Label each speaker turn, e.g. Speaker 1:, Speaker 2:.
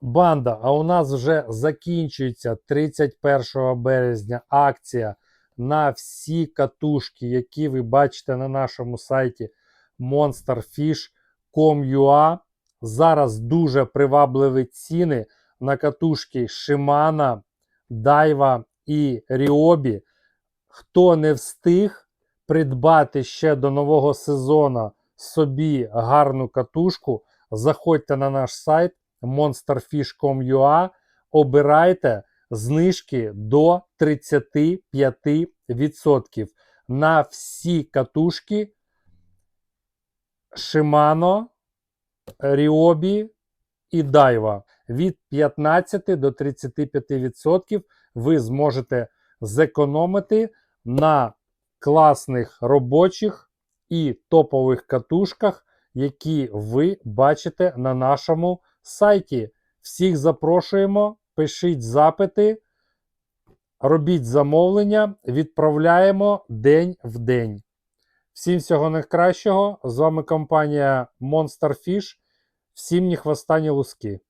Speaker 1: Банда, а у нас вже закінчується 31 березня акція на всі катушки, які ви бачите на нашому сайті monsterfish.com.ua. Зараз дуже привабливі ціни на катушки Shimano, Daiwa і Ryobi. Хто не встиг придбати ще до нового сезону собі гарну катушку, заходьте на наш сайт monsterfish.com.ua, обирайте знижки до 35% на всі катушки Shimano, Ryobi і Daiwa. Від 15 до 35% ви зможете зекономити на класних робочих і топових катушках, які ви бачите на нашому сайті. Всіх запрошуємо, пишіть запити, робіть замовлення, відправляємо день в день. Всім всього найкращого. З вами компанія Monster Fish. Всім ні хвоста, ні луски.